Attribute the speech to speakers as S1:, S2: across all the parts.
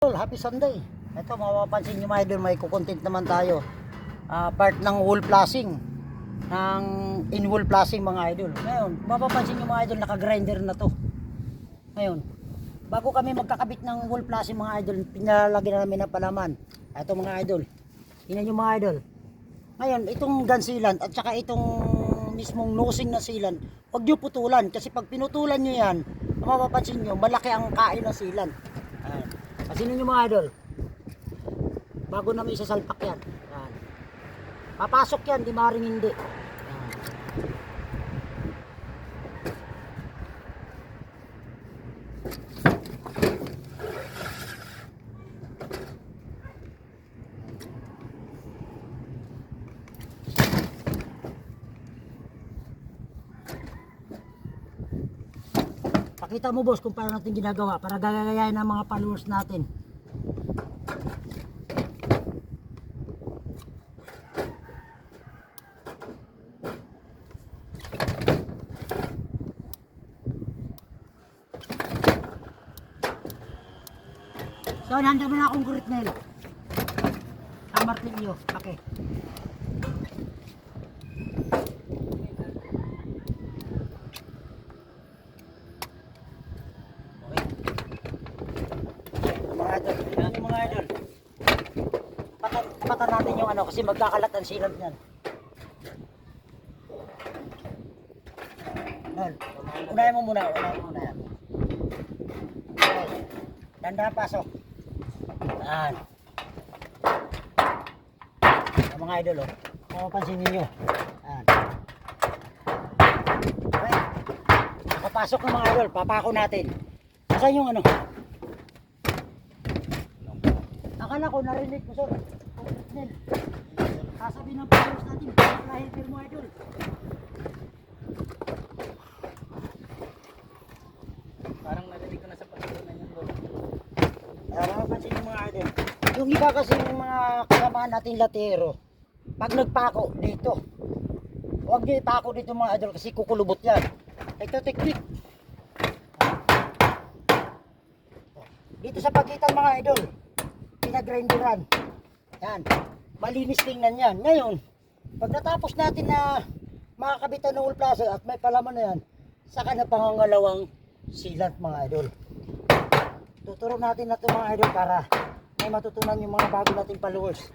S1: Happy Sunday. Ito, mapapansin nyo mga idol, may kukontent naman tayo. Ah, part ng wool flashing. Ng in wool flashing mga idol. Ngayon, mapapansin nyo mga idol, naka-grinder na to. Ngayon, bago kami magkakabit ng wool flashing mga idol, pinalagyan na namin ng palaman. Ito mga idol. Tingnan nyo mga idol. Ngayon, itong gun sealant at saka itong mismong nosing na sealant, huwag nyo putulan. Kasi pag pinutulan nyo yan, mapapansin nyo, malaki ang kain ng sealant. Ayan. Kasi ninyo mga idol, bago namin isasalpak yan. Ayan. Papasok yan, di maring hindi. Ayan. Pakita mo boss kung paano natin ginagawa para gagayahin ng mga followers natin. So, handa mo na akong kurit nail. Ang martilyo. Okay. Mga idol, yan yung mga idol. Patan, patan natin yung ano kasi magkakalat ang silant niyan. Nol, unahin mo muna, unahin mo muna yan. Okay. Dandahan pasok. Yan. Yan mga idol, oh. Kung mapansin ninyo. Yan. Okay. Nakapasok ng mga idol, papako natin. Nasaan yung ano? Akala ko narinig ko, sir. Nel, sasabihin ng followers natin, pa-helper mo, idol.
S2: Parang narinig ko na sa pagkukunan yung bro.
S1: Kaya mapapansin yung mga idol. Yung iba kasi yung mga kasamaan natin latero, pag nagpako dito, huwag nyo ipako dito mga idol kasi kukulubot yan. Ito technique. Dito sa pagitan mga idol, pinagrinderan. Yan. Malinis tingnan yan. Ngayon, pag natapos natin na makakabitan ng plaza at may palaman na yan, saka na pangangalawang silant mga idol tuturo natin na ito mga idol para may matutunan yung mga bago nating followers.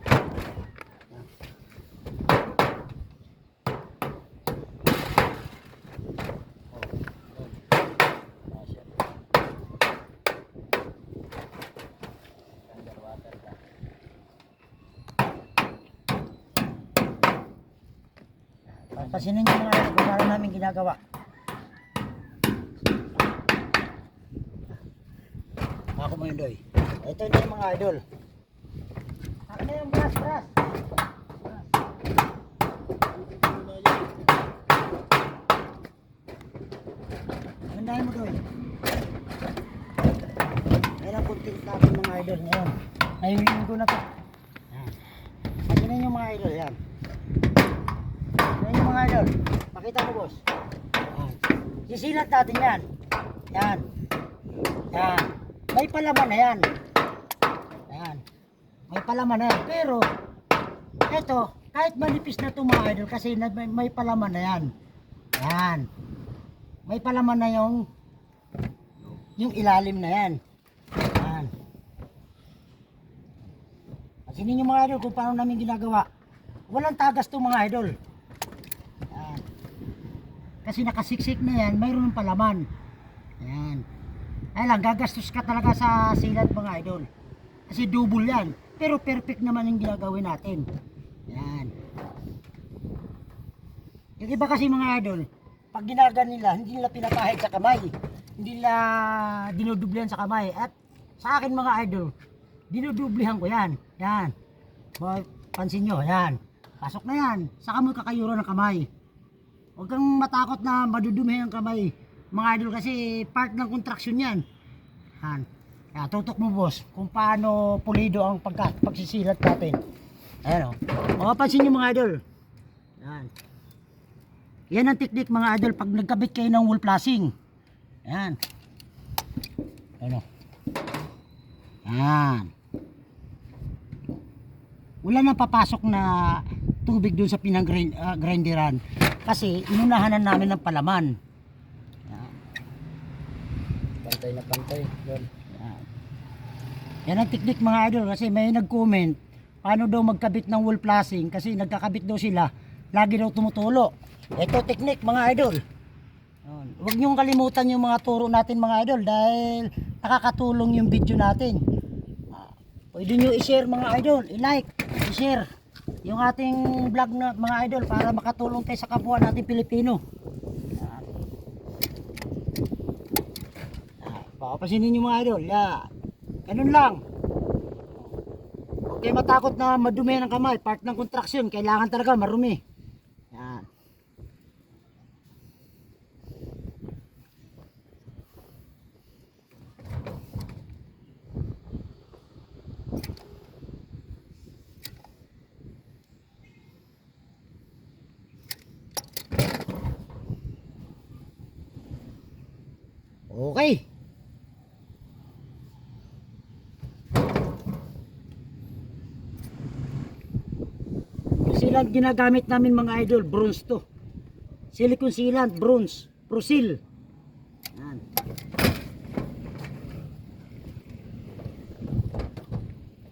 S2: Underwater ka.
S1: Pansinin nyo mga idol kung paano namin ginagawa. Ako mo yun doy. Ito na yung mga idol. Ako na yung brass brass. Mandahin mo doy. Ayan ang content natin mga idol ngayon. Ayun ko na to. Yan. Pansinin nyo mga idol yan. Mga idol. Pakita mo boss. Yan. Sisilat natin yan. Yan. Yan. May palaman na yan. Yan. May palaman na yan. Pero, eto, kahit manipis na ito mga idol kasi may, may palaman na yan. Yan. May palaman na yung yung ilalim na yan. Yan. Kasi ninyo mga idol kung paano namin ginagawa. Walang tagas to mga idol. Kasi nakasiksik na yan, mayroon ng palaman. Ayan. Ay lang, gagastos ka talaga sa silat mga idol. Kasi double yan. Pero perfect naman yung ginagawin natin. Yan. Yung iba kasi mga idol, pag ginagan nila, hindi nila pinapahid sa kamay. Hindi nila dinudublihan sa kamay. At sa akin mga idol, dinudublihan ko yan. Yan. Pansin nyo, yan. Pasok na yan. Saka mo kakayuro ng kamay. Huwag kang matakot na madudumi ang kamay. Mga idol kasi part ng contraction yan. Han. Kaya tutok mo boss kung paano pulido ang pagka, pagsisilat natin. Ayan o. Mapapansin nyo mga idol. Yan. Yan ang technique mga idol pag nagkabit kayo ng wool flashing. Yan. Ano. Yan. Wala nang papasok na tubig dun sa pinang-grinderan kasi inunahanan namin ng palaman. Yan.
S2: Pantay na pantay.
S1: Yan. Yan ang teknik mga idol kasi may nag-comment paano daw magkabit ng wall flashing kasi nagkakabit daw sila lagi daw tumutulo. Ito teknik mga idol. Huwag niyong kalimutan yung mga turo natin mga idol dahil nakakatulong yung video natin. Ah, Pwede niyo i-share mga idol, i-like, i-share yung ating vlog na mga idol para makatulong tayo sa kapwa natin Pilipino. Yan. Ah, Papapansinin niyo mga idol. Yeah. Ganun lang. Huwag kayo matakot na madumi ng kamay. Part ng contraction. Kailangan talaga marumi. Yan. Okay. Yung sealant ginagamit namin mga idol, bronze to. Silicone sealant, bronze, Prosil. Yan.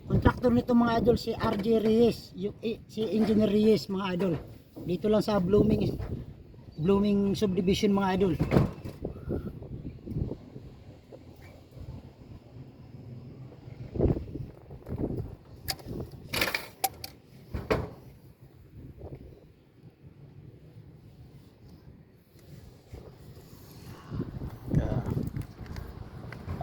S1: Contractor nito mga idol si RJ Reyes, yung, eh, si Engineer Reyes mga idol. Dito lang sa Blooming Blooming Subdivision mga idol.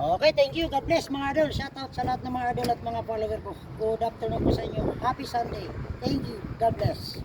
S1: Okay, thank you. God bless mga idol. Shout out sa lahat ng mga idol at mga follower ko. Good afternoon po sa inyo. Happy Sunday. Thank you. God bless.